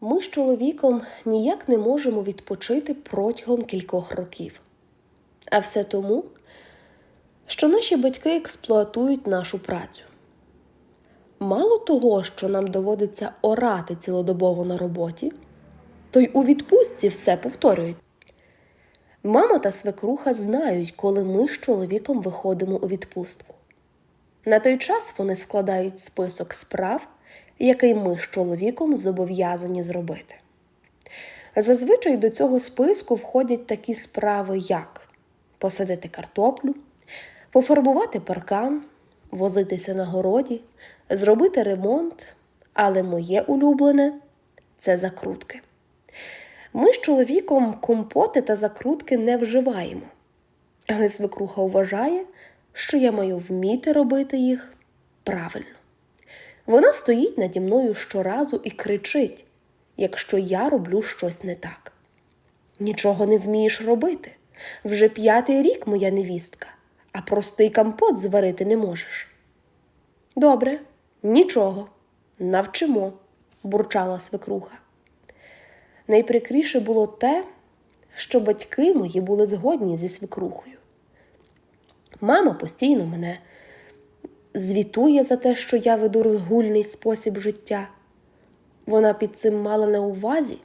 Ми з чоловіком ніяк не можемо відпочити протягом кількох років. А все тому, що наші батьки експлуатують нашу працю. Мало того, що нам доводиться орати цілодобово на роботі, то й у відпустці все повторюють. Мама та свекруха знають, коли ми з чоловіком виходимо у відпустку. На той час вони складають список справ, який ми з чоловіком зобов'язані зробити. Зазвичай до цього списку входять такі справи, як посадити картоплю, пофарбувати паркан, возитися на городі, зробити ремонт, але моє улюблене це закрутки. Ми з чоловіком компоти та закрутки не вживаємо, але свекруха вважає, що я маю вміти робити їх правильно. Вона стоїть наді мною щоразу і кричить, якщо я роблю щось не так. Нічого не вмієш робити. Вже п'ятий рік моя невістка, а простий компот зварити не можеш. Добре, нічого, навчимо, бурчала свекруха. Найприкріше було те, що батьки мої були згодні зі свекрухою. Мама постійно мене звітує за те, що я веду розгульний спосіб життя. Вона під цим мала на увазі,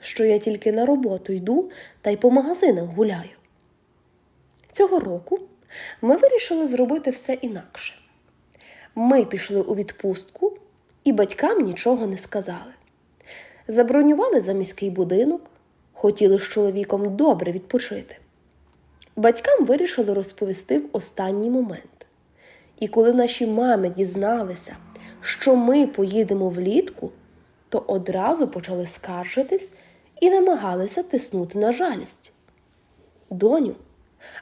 що я тільки на роботу йду та й по магазинах гуляю. Цього року ми вирішили зробити все інакше. Ми пішли у відпустку і батькам нічого не сказали. Забронювали за міський будинок, хотіли з чоловіком добре відпочити. Батькам вирішили розповісти в останній момент. І коли наші мами дізналися, що ми поїдемо влітку, то одразу почали скаржитись і намагалися тиснути на жалість. Доню,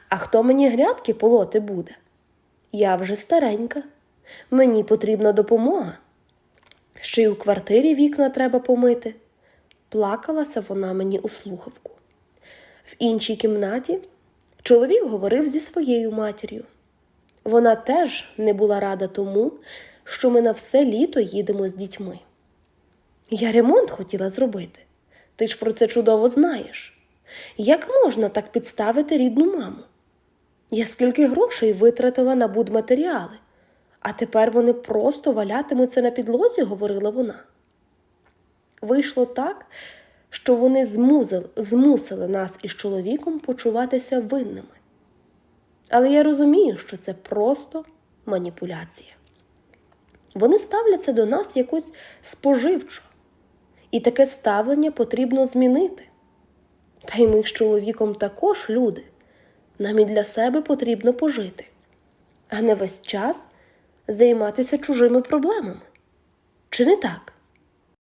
а хто мені грядки полоти буде? Я вже старенька, мені потрібна допомога. Ще й у квартирі вікна треба помити. Плакалася вона мені у слухавку. В іншій кімнаті чоловік говорив зі своєю матір'ю. Вона теж не була рада тому, що ми на все літо їдемо з дітьми. Я ремонт хотіла зробити. Ти ж про це чудово знаєш. Як можна так підставити рідну маму? Я скільки грошей витратила на будматеріали, а тепер вони просто валятимуться на підлозі, говорила вона. Вийшло так, що вони змусили, змусили нас із чоловіком почуватися винними. Але я розумію, що це просто маніпуляція. Вони ставляться до нас якось споживчо, і таке ставлення потрібно змінити. Та й ми з чоловіком також люди. Нам і для себе потрібно пожити, а не весь час займатися чужими проблемами. Чи не так?